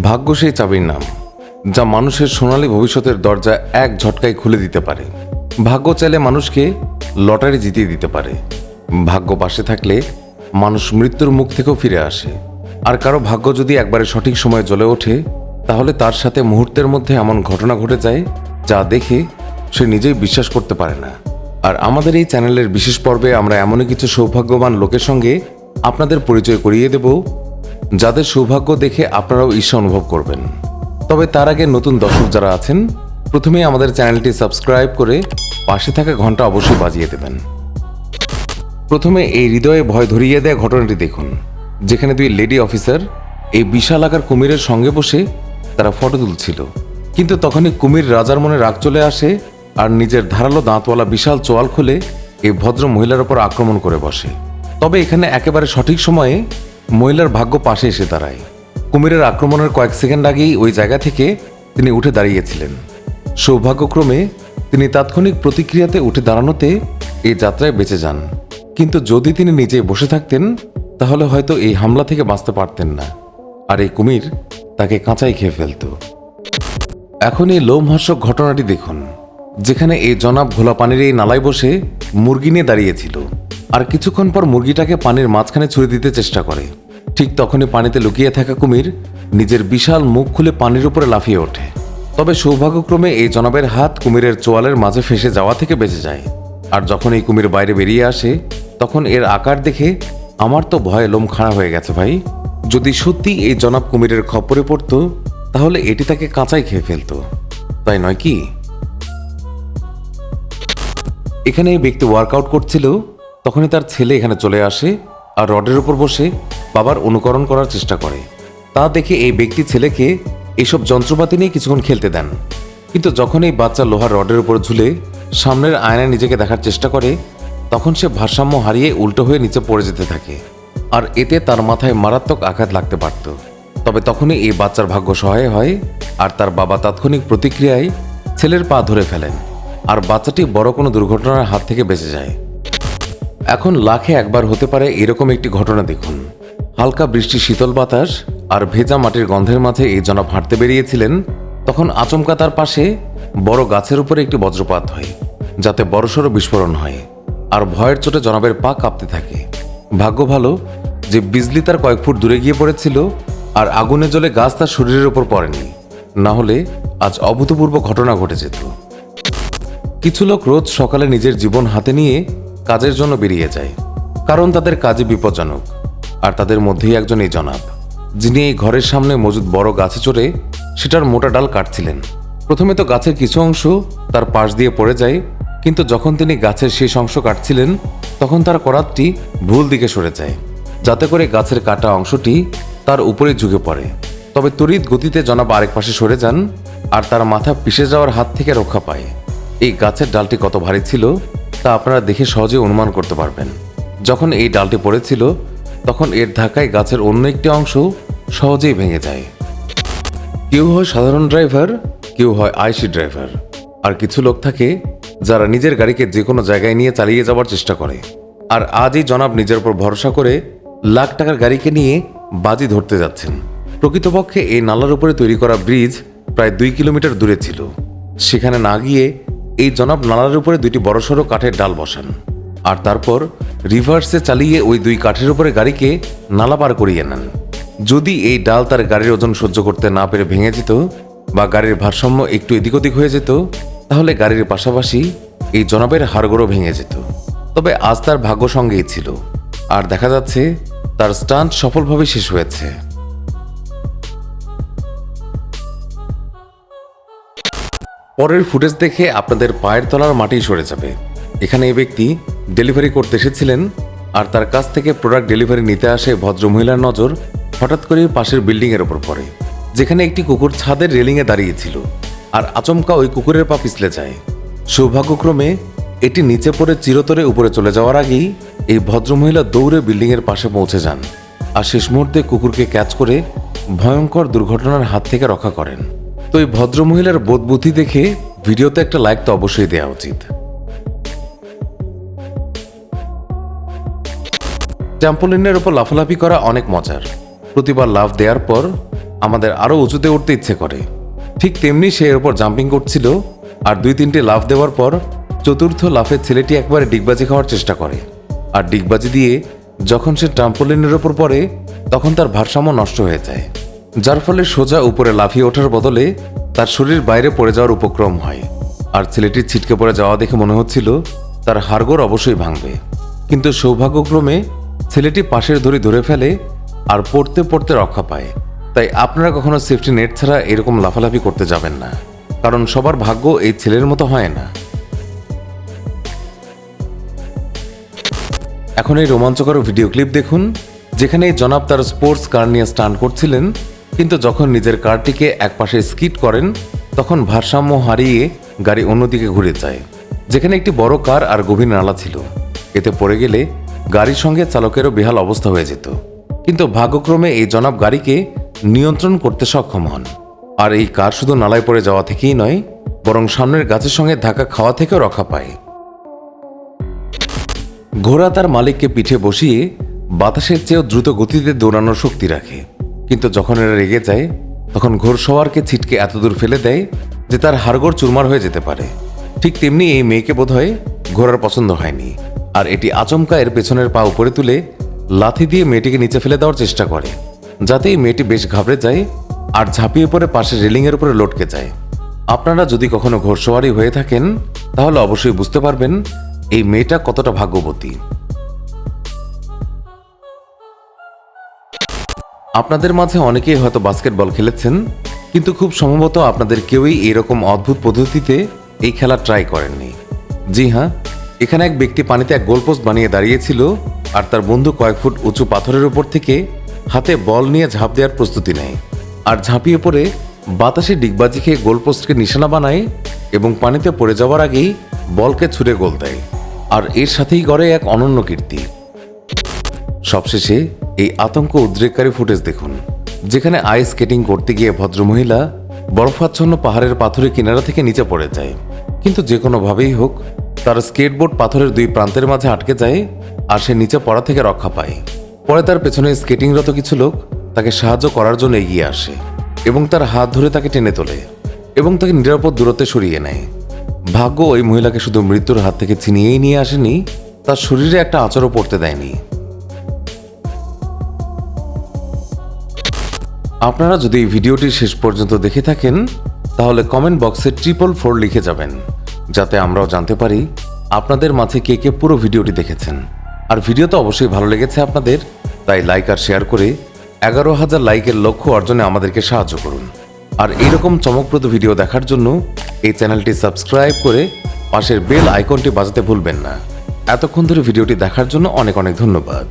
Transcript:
ভাগ্য সেই চাবির নাম, যা মানুষের সোনালী ভবিষ্যতের দরজা এক ঝটকায় খুলে দিতে পারে। ভাগ্য চাইলে মানুষকে লটারি জিতিয়ে দিতে পারে। ভাগ্য পাশে থাকলে মানুষ মৃত্যুর মুখ থেকেও ফিরে আসে। আর কারও ভাগ্য যদি একবারে সঠিক সময়ে জ্বলে ওঠে, তাহলে তার সাথে মুহূর্তের মধ্যে এমন ঘটনা ঘটে যায়, যা দেখে সে নিজেই বিশ্বাস করতে পারে না। আর আমাদের এই চ্যানেলের বিশেষ পর্বে আমরা এমনই কিছু সৌভাগ্যবান লোকের সঙ্গে আপনাদের পরিচয় করিয়ে দেব। যাদের সৌভাগ্য দেখে আপনারাও ঈর্ষা অনুভব করবেন। তবে তার আগে নতুন দর্শক যারা আছেন প্রথমে আমাদের চ্যানেলটি সাবস্ক্রাইব করে পাশে থাকা ঘণ্টা অবশ্যই বাজিয়ে দেবেন। প্রথমে এই হৃদয়ে ভয় ধরিয়ে দেয়া ঘটনাটি দেখুন, যেখানে দুই লেডি অফিসার এই বিশাল আকার কুমিরের সঙ্গে বসে তারা ফটো তুলছিল। কিন্তু তখনই কুমির রাজার মনে রাগ চলে আসে আর নিজের ধারালো দাঁতওয়ালা বিশাল চোয়াল খুলে এই ভদ্র মহিলার ওপর আক্রমণ করে বসে। তবে এখানে একেবারে সঠিক সময়ে মহিলার ভাগ্য পাশে এসে দাঁড়ায়। কুমিরের আক্রমণের কয়েক সেকেন্ড আগেই ওই জায়গা থেকে তিনি উঠে দাঁড়িয়েছিলেন। সৌভাগ্যক্রমে তিনি তাৎক্ষণিক প্রতিক্রিয়াতে উঠে দাঁড়ানোতে এই যাত্রায় বেঁচে যান। কিন্তু যদি তিনি নিজে বসে থাকতেন, তাহলে হয়তো এই হামলা থেকে বাঁচতে পারতেন না। আর এই কুমির তাকে কাঁচাই খেয়ে ফেলত। এখন এই লোমহর্ষক ঘটনাটি দেখুন, যেখানে এই জনাব ঘোলা পানির এই নালায় বসে মুরগি নিয়ে দাঁড়িয়েছিল। আর কিছুক্ষণ পর মুরগিটাকে পানির মাঝখানে ছুড়ে দিতে চেষ্টা করে। ঠিক তখনই পানিতে লুকিয়ে থাকা কুমির নিজের বিশাল মুখ খুলে পানির উপরে লাফিয়ে ওঠে। তবে সৌভাগ্যক্রমে এই জনাবের হাত কুমিরের চোয়ালের মাঝে ফেসে যাওয়া থেকে বেঁচে যায়। আর যখন এই কুমির বাইরে বেরিয়ে আসে, তখন এর আকার দেখে আমার তো ভয়ে লোম খাড়া হয়ে গেছে ভাই। যদি সত্যি এই জনাব কুমিরের খপ্পরে পড়তো, তাহলে এটি তাকে কাঁচাই খেয়ে ফেলতো। তাই নয় কি? এখানে এই ব্যক্তি ওয়ার্কআউট করছিল, তখনই তার ছেলে এখানে চলে আসে আর রডের উপর বসে বাবার অনুকরণ করার চেষ্টা করে। তা দেখে এই ব্যক্তি ছেলেকে এইসব যন্ত্রপাতি নিয়ে কিছুক্ষণ খেলতে দেন। কিন্তু যখন এই বাচ্চা লোহার রডের উপর ঝুলে সামনের আয়নায় নিজেকে দেখার চেষ্টা করে, তখন সে ভারসাম্য হারিয়ে উল্টো হয়ে নিচে পড়ে যেতে থাকে। আর এতে তার মাথায় মারাত্মক আঘাত লাগতে পারত। তবে তখনই এই বাচ্চার ভাগ্য সহায় হয় আর তার বাবা তাৎক্ষণিক প্রতিক্রিয়ায় ছেলের পা ধরে ফেলেন আর বাচ্চাটি বড় কোনো দুর্ঘটনার হাত থেকে বেঁচে যায়। এখন লাখে একবার হতে পারে এরকম একটি ঘটনা দেখুন। হালকা বৃষ্টি, শীতল বাতাস আর ভেজা মাটির গন্ধের মাঝে এই জনাব হাঁটতে বেরিয়েছিলেন, তখন আচমকা তার পাশে বড় গাছের উপরে একটি বজ্রপাত হয়, যাতে বড়সড় বিস্ফোরণ হয় আর ভয়ের চোটে জনাবের পা কাঁপতে থাকে। ভাগ্য ভালো যে বিজলি তার কয়েক ফুট দূরে গিয়ে পড়েছিল আর আগুনে জ্বলে গাছ তার শরীরের উপর পড়েনি, না হলে আজ অভূতপূর্ব ঘটনা ঘটে যেত। কিছু লোক রোজ সকালে নিজের জীবন হাতে নিয়ে কাজের জন্য বেরিয়ে যায়, কারণ তাদের কাজে বিপজ্জনক। আর তাদের মধ্যেই একজন এই জনাব, যিনি এই ঘরের সামনে মজুদ বড় গাছে চড়ে সেটার মোটা ডাল কাটছিলেন। প্রথমে তো গাছের কিছু অংশ তার পাশ দিয়ে পড়ে যায়, কিন্তু যখন তিনি গাছের শেষ অংশ কাটছিলেন, তখন তার করাতটি ভুল দিকে সরে যায়, যাতে করে গাছের কাটা অংশটি তার উপরে ঝুঁকে পড়ে। তবে তড়িৎ গতিতে জনাব আরেক পাশে সরে যান আর তার মাথা পিষে যাওয়ার হাত থেকে রক্ষা পায়। এই গাছের ডালটি কত ভারী ছিল, তা আপনারা দেখে সহজে অনুমান করতে পারবেন। যখন এই ডালটি পড়েছিল তখন এর ধাক্কায় গাছের অন্য একটি অংশ সহজেই ভেঙে যায়। কেউ হয় সাধারণ ড্রাইভার, কেউ হয় আইসি ড্রাইভার। আর কিছু লোক থাকে যারা নিজের গাড়িকে যে কোনো জায়গায় নিয়ে চালিয়ে যাওয়ার চেষ্টা করে। আর আজই জনাব নিজের উপর ভরসা করে লাখ টাকার গাড়িকে নিয়ে বাজি ধরতে যাচ্ছেন। প্রকৃতপক্ষে এই নালার উপরে তৈরি করা ব্রিজ প্রায় দুই কিলোমিটার দূরে ছিল। সেখানে না গিয়ে এই জনাব নালার উপরে দুটি বড়সড় কাঠের ডাল বসান। আর তারপর রিভার্সে চালিয়ে ওই দুই কাঠের উপরে গাড়িকে নালা পার করিয়ে নেন। যদি এই ডাল তার গাড়ির ওজন সহ্য করতে না পেরে ভেঙে যেত বা গাড়ির ভারসাম্য একটু এদিক ওদিক হয়ে যেত, তাহলে গাড়ির পাশাপাশি এই জনাবের হাড়গোড়ও ভেঙে যেত। তবে আজ তার ভাগ্য সঙ্গেই ছিল। আর দেখা যাচ্ছে তার স্টান্ট সফলভাবে শেষ হয়েছে। পরের ফুটেজ দেখে আপনাদের পায়ের তলার মাটি সরে যাবে। এখানে এই ব্যক্তি ডেলিভারি করতে এসেছিলেন আর তার কাছ থেকে প্রোডাক্ট ডেলিভারি নিতে আসে ভদ্রমহিলার নজর হঠাৎ করে পাশের বিল্ডিং এর ওপর পড়ে, যেখানে একটি কুকুর ছাদের রেলিংয়ে দাঁড়িয়েছিল আর আচমকা ওই কুকুরের পা পিছলে যায়। সৌভাগ্যক্রমে এটি নিচে পড়ে চিরতরে উপরে চলে যাওয়ার আগেই এই ভদ্রমহিলা দৌড়ে বিল্ডিং এর পাশে পৌঁছে যান আর শেষ মুহূর্তে কুকুরকে ক্যাচ করে ভয়ঙ্কর দুর্ঘটনার হাত থেকে রক্ষা করেন। তো এই ভদ্রমহিলার বোধ বুদ্ধি দেখে ভিডিওতে একটা লাইক তো অবশ্যই দেওয়া উচিত। ট্যাম্পোলিনের উপর লাফালাফি করা অনেক মজার। প্রতিবার লাফ দেওয়ার পর আমাদের আরও উঁচুতে উঠতে ইচ্ছে করে। ঠিক তেমনি সে এর ওপর জাম্পিং করছিল আর দুই তিনটে লাফ দেওয়ার পর চতুর্থ লাফের ছেলেটি একবারে ডিগবাজি খাওয়ার চেষ্টা করে। আর ডিগবাজি দিয়ে যখন সে ট্রাম্পোলিনের ওপর পড়ে, তখন তার ভারসাম্য নষ্ট হয়ে যায়। যার ফলে সোজা উপরে লাফিয়ে ওঠার বদলে তার শরীর বাইরে পড়ে যাওয়ার উপক্রম হয়। আর ছেলেটির ছিটকে পড়ে যাওয়া দেখে মনে হচ্ছিল তার হাড়গোড় অবশ্যই ভাঙবে। কিন্তু সৌভাগ্যক্রমে ছেলেটি পাশের দড়ি ধরে ফেলে আর পড়তে পড়তে রক্ষা পায়। তাই আপনারা কখনো সেফটি নেট ছাড়া এরকম লাফালাফি করতে যাবেন না, কারণ সবার ভাগ্য এই ছেলের মতো হয় না। এখন এই রোমাঞ্চকর ভিডিও ক্লিপ দেখুন, যেখানে জনাব তার স্পোর্টস কার নিয়ে স্টান্ট করছিলেন, কিন্তু যখন নিজের কারটিকে একপাশে স্কিট করেন, তখন ভারসাম্য হারিয়ে গাড়ি অন্যদিকে ঘুরে যায়, যেখানে একটি বড় কার আর গভীর নালা ছিল। এতে পড়ে গেলে গাড়ির সঙ্গে চালকেরও বেহাল অবস্থা হয়ে যেত। কিন্তু ভাগ্যক্রমে এই জনাব গাড়িকে নিয়ন্ত্রণ করতে সক্ষম হন। আর এই কার শুধু নালায় পড়ে যাওয়া থেকেই নয়, বরং সামনের গাছের সঙ্গে ধাক্কা খাওয়া থেকেও রক্ষা পায়। ঘোড়া তার মালিককে পিঠে বসিয়ে বাতাসের চেয়েও দ্রুত গতিতে দৌড়ানোর শক্তি রাখে। কিন্তু যখন এরা রেগে যায়, তখন ঘোড়সওয়ারকে ছিটকে এতদূর ফেলে দেয় যে তার হাড়গোড় চুরমার হয়ে যেতে পারে। ঠিক তেমনি এই মেয়েকে বোধহয় ঘোড়ার পছন্দ হয়নি। আর এটি আচমকা এর পেছনের পা উপরে তুলে লাথি দিয়ে মেয়েটিকে নিচে ফেলে দেওয়ার চেষ্টা করে, যাতে এই মেয়েটি বেশ ঘাবড়ে যায় আর ঝাঁপিয়ে পড়ে পাশে রেলিংয়ের উপরে লটকে যায়। আপনারা যদি কখনো ঘোড়সওয়ারি হয়ে থাকেন, তাহলে অবশ্যই বুঝতে পারবেন এই মেয়েটা কতটা ভাগ্যবতী। আপনাদের মাঝে অনেকেই হয়তো বাস্কেটবল খেলেছেন, কিন্তু খুব সম্ভবত আপনাদের কেউই এরকম অদ্ভুত পদ্ধতিতে এই খেলা ট্রাই করেননি। জি হ্যাঁ এখানে এক ব্যক্তি পানিতে এক গোলপোস্ট বানিয়ে দাঁড়িয়েছিল আর তার বন্ধু কয়েক ফুট উঁচু পাথরের উপর থেকে হাতে বল নিয়ে ঝাঁপ দেওয়ার প্রস্তুতি নেয়। আর ঝাঁপিয়ে পড়ে বাতাসে ডিগবাজি খেয়ে গোলপোস্টকে নিশানা বানায় এবং পানিতে পড়ে যাওয়ার আগেই বলকে ছুঁড়ে গোল দেয়। আর এর সাথেই গড়ে এক অনন্য কীর্তি। সবশেষে এই আতঙ্ক উদ্রেককারী ফুটেজ দেখুন, যেখানে আইস স্কেটিং করতে গিয়ে ভদ্রমহিলা বরফাচ্ছন্ন পাহাড়ের পাথরের কিনারা থেকে নিচে পড়ে যায়। কিন্তু যে কোনোভাবেই হোক তার স্কেটবোর্ড পাথরের দুই প্রান্তের মাঝে আটকে যায় আর সে নিচে পড়া থেকে রক্ষা পায়। পরে তার পেছনে স্কেটিংরত কিছু লোক তাকে সাহায্য করার জন্য এগিয়ে আসে এবং তার হাত ধরে তাকে টেনে তোলে এবং তাকে নিরাপদ দূরত্বে সরিয়ে নেয়। ভাগ্য ওই মহিলাকে শুধু মৃত্যুর হাত থেকে ছিনিয়েই নিয়ে আসেনি, তার শরীরে একটা আচরও পড়তে দেয়নি। আপনারা যদি এই ভিডিওটি শেষ পর্যন্ত দেখে থাকেন, তাহলে কমেন্ট বক্সে ট্রিপল ফোর লিখে যাবেন। যাতে আমরাও জানতে পারি আপনাদের মাঝে কে কে পুরো ভিডিওটি দেখেছেন। আর ভিডিও তো অবশ্যই ভালো লেগেছে আপনাদের, তাই লাইক আর শেয়ার করে এগারো হাজার লাইকের লক্ষ্য অর্জনে আমাদেরকে সাহায্য করুন। আর এরকম চমকপ্রদ ভিডিও দেখার জন্য এই চ্যানেলটি সাবস্ক্রাইব করে পাশের বেল আইকনটি বাজাতে ভুলবেন না। এতক্ষণ ধরে ভিডিওটি দেখার জন্য অনেক অনেক ধন্যবাদ।